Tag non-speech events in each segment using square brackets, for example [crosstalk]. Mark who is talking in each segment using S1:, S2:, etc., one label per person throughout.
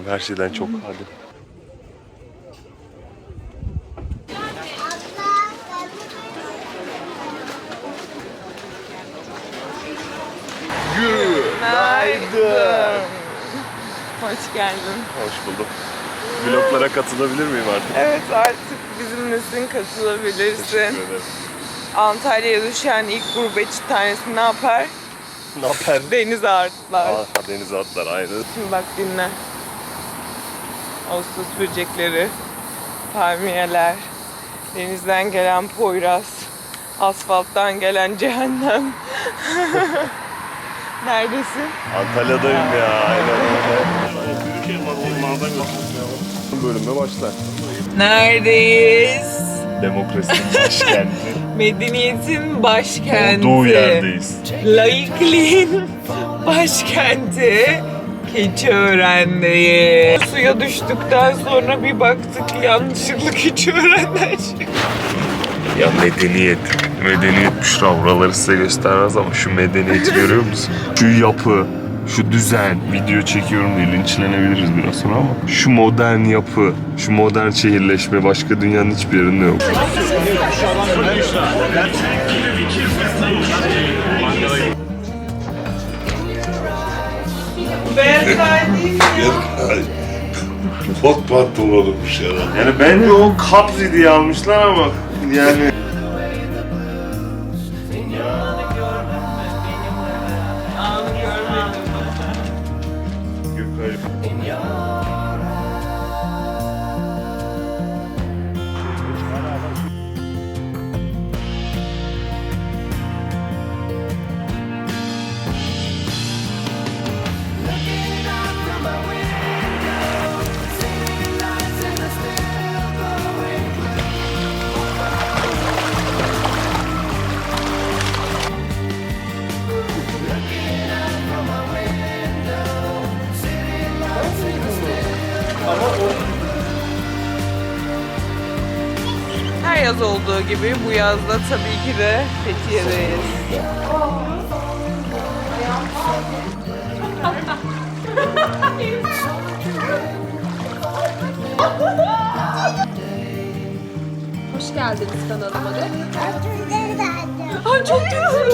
S1: istiyorum. Her şeyden çok hadi. Günaydın.
S2: Hoş geldin.
S1: Hoş buldum. Vloglara katılabilir miyim artık?
S2: Evet artık bizimlesin katılabilirsin.
S1: Teşekkür ederim.
S2: Antalya'ya düşen ilk gurbetçi tanesi ne yapar?
S1: Ne haber?
S2: Deniz ağırtlar.
S1: Aa, denize atlar aynı.
S2: Şimdi bak dinle. Ağustos böcekleri, palmiyeler, denizden gelen poyraz, asfalttan gelen cehennem. [laughs] Neredesin?
S1: Antalya'dayım ya. Aynen öyle. Bölüme başlar.
S2: Neredeyiz?
S1: Demokrasinin [laughs] başkenti.
S2: Medeniyetin başkenti.
S1: Olduğu yerdeyiz.
S2: Laikliğin başkenti Keçiören'deyiz. Suya düştükten sonra bir baktık yanlışlıkla Keçiören'den çıktık.
S1: Ya medeniyet. Medeniyet Büşra buraları size göstermez ama şu medeniyeti görüyor musun? Şu yapı, şu düzen. Video çekiyorum diye linçlenebiliriz biraz sonra ama şu modern yapı, şu modern şehirleşme başka dünyanın hiçbir yerinde yok.
S2: Beyefendi
S3: Kot pantolonu bir şeyler.
S1: Yani bence o diye almışlar ama yani
S2: olduğu gibi bu yazda tabii ki de Fethiye'deyiz.
S4: Hoş geldiniz kanalıma da.
S2: Ay çok güzel.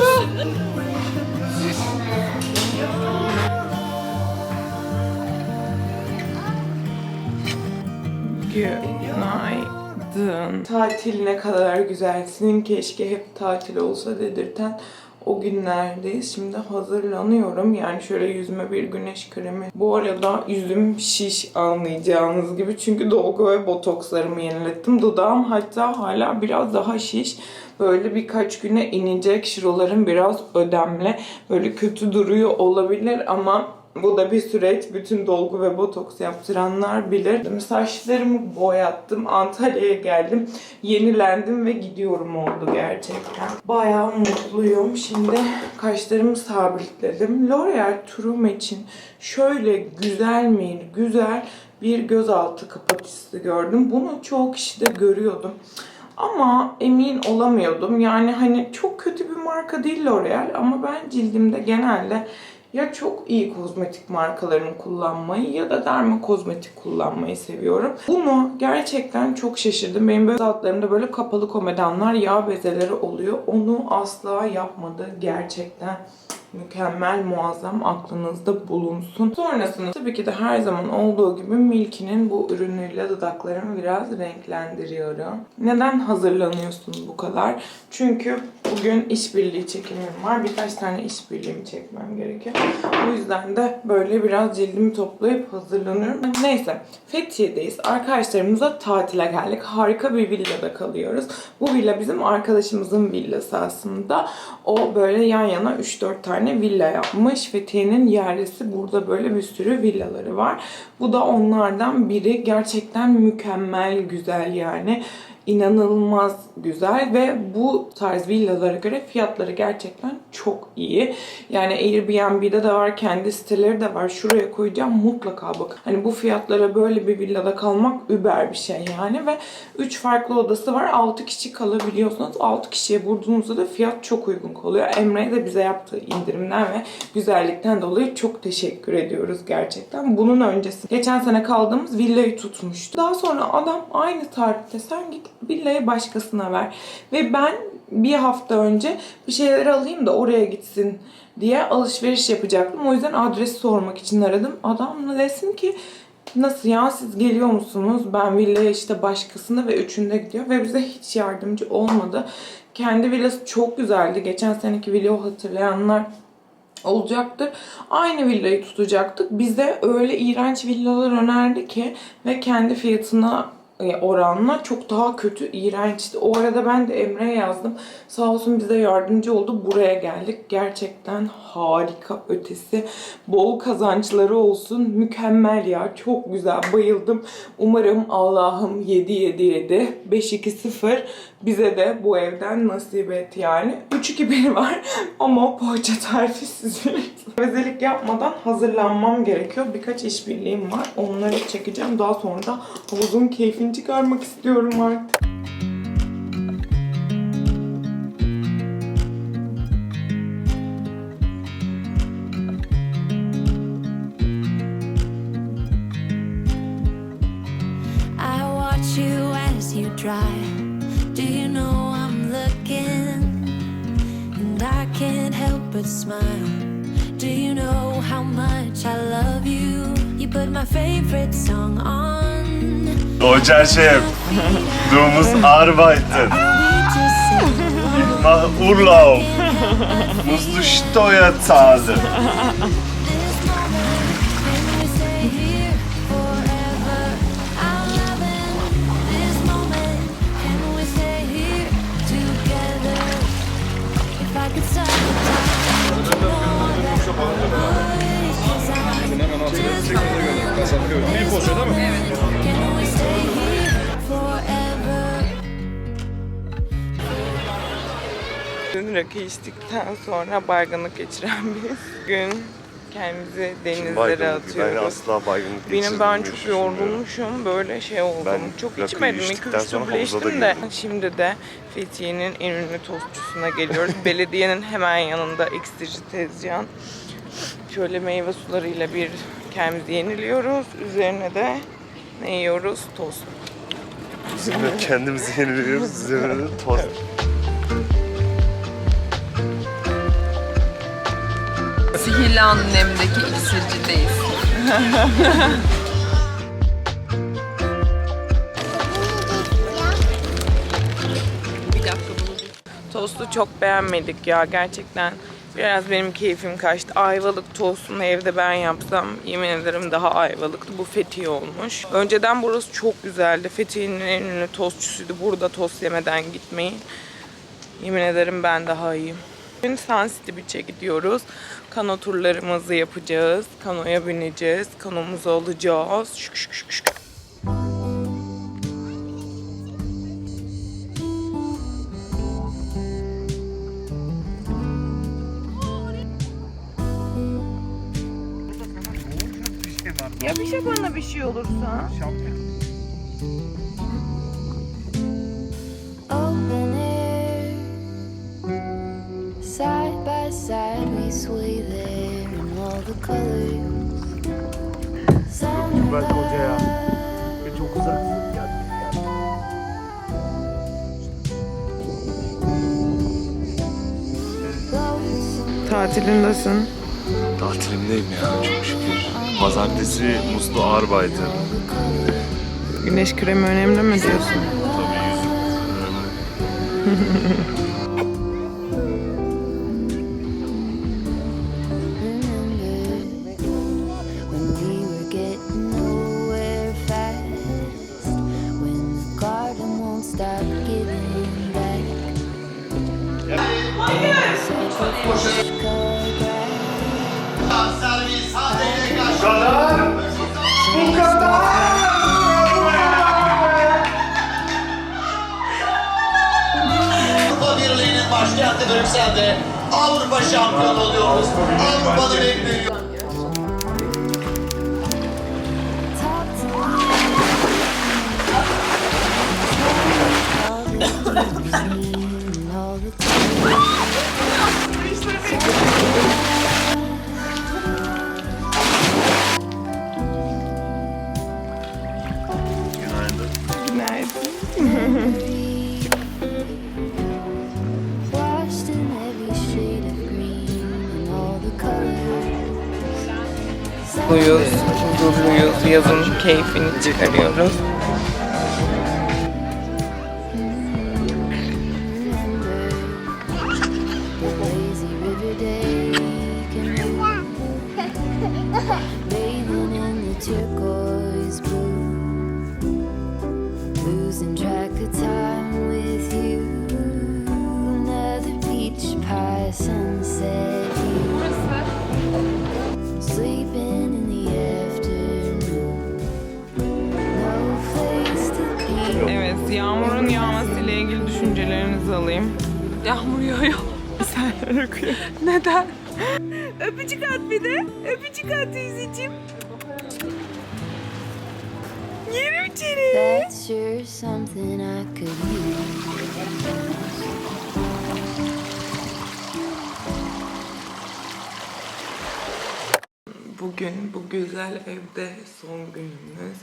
S2: Günaydın. Tatil ne kadar güzel. Senin keşke hep tatil olsa dedirten o günlerdeyiz. Şimdi hazırlanıyorum. Yani şöyle yüzüme bir güneş kremi. Bu arada yüzüm şiş anlayacağınız gibi. Çünkü dolgu ve botokslarımı yenilettim. Dudağım hatta hala biraz daha şiş. Böyle birkaç güne inecek. Şuralarım biraz ödemli. Böyle kötü duruyor olabilir ama bu da bir süreç. Bütün dolgu ve botoks yaptıranlar bilir. Saçlarımı boyattım. Antalya'ya geldim. Yenilendim ve gidiyorum oldu gerçekten. Bayağı mutluyum. Şimdi kaşlarımı sabitledim. L'Oreal True için şöyle güzel mi güzel bir gözaltı kapatıcısı gördüm. Bunu çoğu kişide görüyordum. Ama emin olamıyordum. Yani hani çok kötü bir marka değil L'Oreal ama ben cildimde genelde ya çok iyi kozmetik markalarını kullanmayı ya da derma kozmetik kullanmayı seviyorum. Bunu gerçekten çok şaşırdım. Benim böyle altlarımda böyle kapalı komedanlar yağ bezeleri oluyor. Onu asla yapmadı gerçekten. Mükemmel, muazzam aklınızda bulunsun. Sonrasında tabii ki de her zaman olduğu gibi Milky'nin bu ürünüyle dudaklarımı biraz renklendiriyorum. Neden hazırlanıyorsun bu kadar? Çünkü bugün işbirliği çekimim var. Birkaç tane işbirliğimi çekmem gerekiyor. O yüzden de böyle biraz cildimi toplayıp hazırlanıyorum. Neyse, Fethiye'deyiz. Arkadaşlarımızla tatile geldik. Harika bir villada kalıyoruz. Bu villa bizim arkadaşımızın villası aslında. O böyle yan yana 3-4 tane villa yapmış. Fethiye'nin yerlisi burada böyle bir sürü villaları var. Bu da onlardan biri. Gerçekten mükemmel güzel yani inanılmaz güzel ve bu tarz villalara göre fiyatları gerçekten çok iyi. Yani Airbnb'de de var, kendi siteleri de var. Şuraya koyacağım mutlaka bakın. Hani bu fiyatlara böyle bir villada kalmak über bir şey yani ve 3 farklı odası var. 6 kişi kalabiliyorsunuz. 6 kişiye vurduğunuzda da fiyat çok uygun kalıyor. Emre'ye de bize yaptığı indirimden ve güzellikten dolayı çok teşekkür ediyoruz gerçekten. Bunun öncesi geçen sene kaldığımız villayı tutmuştu. Daha sonra adam aynı tarihte sen git villayı başkasına ver. Ve ben bir hafta önce bir şeyler alayım da oraya gitsin diye alışveriş yapacaktım. O yüzden adresi sormak için aradım. Adam da desin ki Nasıl ya siz geliyor musunuz? Ben villaya işte başkasında ve üçünde gidiyor ve bize hiç yardımcı olmadı. Kendi villası çok güzeldi. Geçen seneki villayı hatırlayanlar olacaktır. Aynı villayı tutacaktık. Bize öyle iğrenç villalar önerdi ki ve kendi fiyatına oranla çok daha kötü, iğrençti. O arada ben de Emre'ye yazdım. Sağ olsun bize yardımcı oldu. Buraya geldik. Gerçekten harika ötesi. Bol kazançları olsun. Mükemmel ya. Çok güzel. Bayıldım. Umarım Allah'ım 7 7 7 5 2 0 bize de bu evden nasip et yani. 3 2 1 var [laughs] ama poğaça tarifi sizin. Özellik yapmadan hazırlanmam gerekiyor. Birkaç işbirliğim var. Onları çekeceğim. Daha sonra da havuzun keyfini artık.
S5: I watch you as you drive. Do you know I'm looking? And I can't help but smile. Do you know how much I love you?
S1: Roger Şef, du musst arbeiten.
S5: Along.
S1: Mach Urlaub. Musst du Steuer zahlen.
S5: Wanna Can we stay here forever?
S2: Dün rakı içtikten sonra baygınlık geçiren [laughs] bir gün kendimizi denizlere atıyoruz.
S1: asla baygınlık
S2: Benim ben çok yorgunmuşum böyle şey oldum.
S1: Ben
S2: çok
S1: rakıyı
S2: içmedim. İlk
S1: içtikten
S2: üç
S1: sonra
S2: duble
S1: havuza da
S2: içtim de.
S1: girdim.
S2: Şimdi de Fethiye'nin en ünlü tostçusuna geliyoruz. [laughs] Belediyenin hemen yanında ekstirici tezgah. Şöyle meyve sularıyla bir kendimizi yeniliyoruz. Üzerine de ne yiyoruz? Tost. [laughs]
S1: Kendimizi yeniliyoruz, üzerine de tost.
S4: Sihirli annemdeki iksircideyiz. bir dakika bunu
S2: Tostu çok beğenmedik ya gerçekten. Biraz benim keyfim kaçtı. Ayvalık tostunu evde ben yapsam yemin ederim daha ayvalıktı. Bu Fethiye olmuş. Önceden burası çok güzeldi. Fethiye'nin en ünlü tostçusuydu. Burada tost yemeden gitmeyin. Yemin ederim ben daha iyiyim. Bugün Sun City Beach'e gidiyoruz. Kano turlarımızı yapacağız. Kanoya bineceğiz. Kanomuzu alacağız. Şık şık şık şık. Ya bana bir şey olursa?
S5: Open air, side by side we sway there in all the colors.
S1: Belki hoca ya. Çok ya.
S2: Tatilindesin.
S1: Tatilimdeyim ya çok şükür. Pazartesi muslu ağırbaydı.
S2: Güneş kremi önemli mi diyorsun?
S1: Tabii yüzüm önemli. [laughs]
S6: Avrupa şampiyonu oluyoruz. Avrupa'nın en büyük
S2: yazın keyfini çıkarıyoruz. Sen [laughs] okuyor. Neden? Öpücük at bir de. Öpücük at teyzeciğim. Yerim seni.
S5: That's sure something I could use.
S2: Bugün bu güzel evde son günümüz.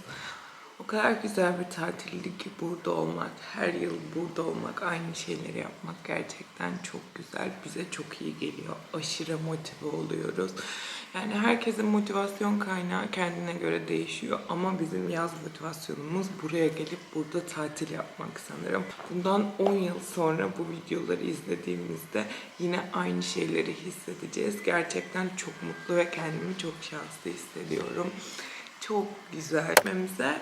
S2: O kadar güzel bir tatildi ki burada olmak, her yıl burada olmak, aynı şeyleri yapmak gerçekten çok güzel. Bize çok iyi geliyor. Aşırı motive oluyoruz. Yani herkesin motivasyon kaynağı kendine göre değişiyor ama bizim yaz motivasyonumuz buraya gelip burada tatil yapmak sanırım. Bundan 10 yıl sonra bu videoları izlediğimizde yine aynı şeyleri hissedeceğiz. Gerçekten çok mutlu ve kendimi çok şanslı hissediyorum. Çok güzel. Gitmemize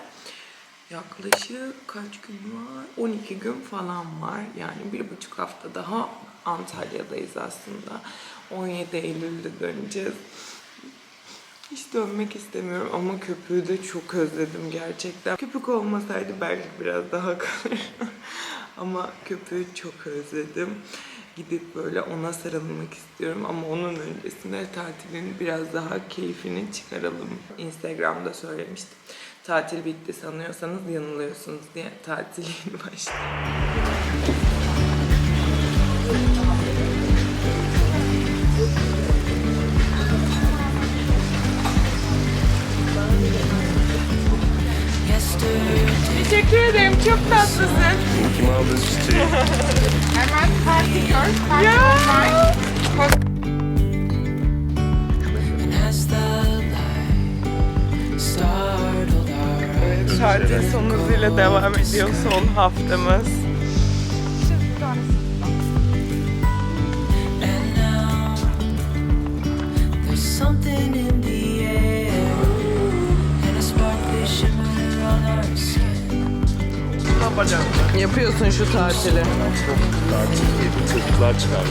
S2: yaklaşık kaç gün var? 12 gün falan var. Yani bir buçuk hafta daha Antalya'dayız aslında. 17 Eylül'de döneceğiz. Hiç dönmek istemiyorum ama köpüğü de çok özledim gerçekten. Köpük olmasaydı belki biraz daha [laughs] kalırım. ama köpüğü çok özledim. Gidip böyle ona sarılmak istiyorum ama onun öncesinde tatilin biraz daha keyfini çıkaralım. Instagram'da söylemiştim. Tatil bitti sanıyorsanız yanılıyorsunuz diye tatil [laughs] yeni başladı. Çok tatlısın.
S1: Kim aldı çiçeği? [laughs]
S2: Hemen parti gör. Parti ya. Tatil son hızıyla devam ediyor son haftamız. Yapıyorsun şu tatili.
S1: Tatil keyfi çocuklar çıkardı.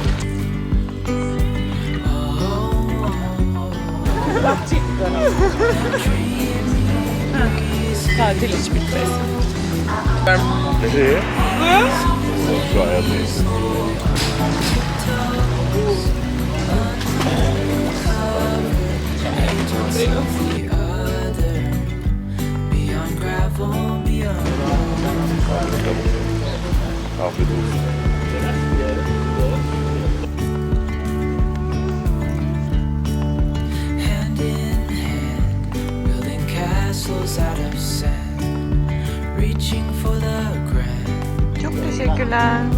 S2: Tatil hiç bitmesin.
S1: Nereye? Şu ayaktayız.
S7: The other, hand in hand, building castles out of sand, reaching for the grand.
S2: Çok teşekkürler.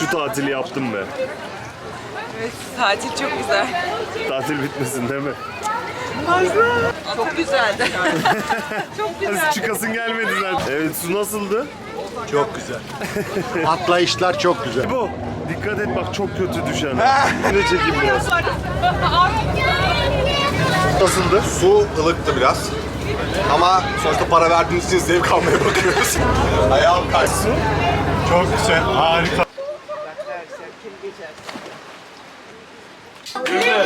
S1: Şu tatili yaptım be.
S4: Tatil çok güzel.
S1: Tatil bitmesin değil mi?
S4: Çok güzeldi. [laughs]
S1: Nasıl çıkasın gelmedi zaten. Evet su nasıldı?
S3: Çok güzel. Atlayışlar çok güzel.
S1: Bu. Dikkat et bak çok kötü düşen. ne çekeyim biraz. Nasıldı?
S3: Su ılıktı biraz. Ama sonuçta para verdiğiniz için zevk almaya bakıyoruz. [laughs] Ayağım kaçsın. Çok güzel, harika.
S2: Tatil bitiyor. Tatil bitiyor.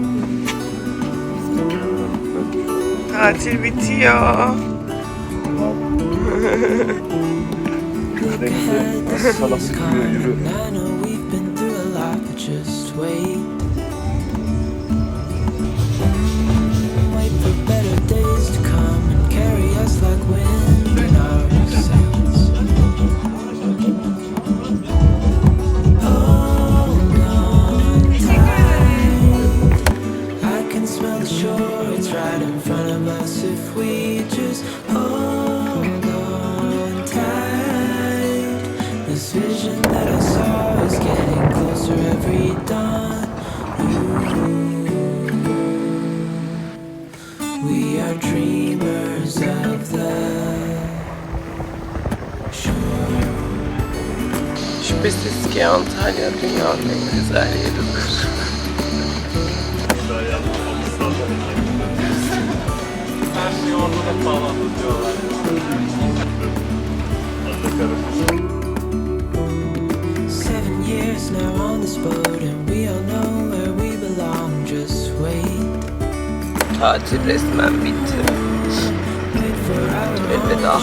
S7: tatil bitiyor. Göbekte nasıl salası yürü.
S2: Şüphesiz ki Antalya dünyanın en güzel yeridir.
S7: Seven years now on this boat, and we all know where we belong. Just wait,
S2: Tatil resmen bitti.
S7: wait for our
S2: Elveda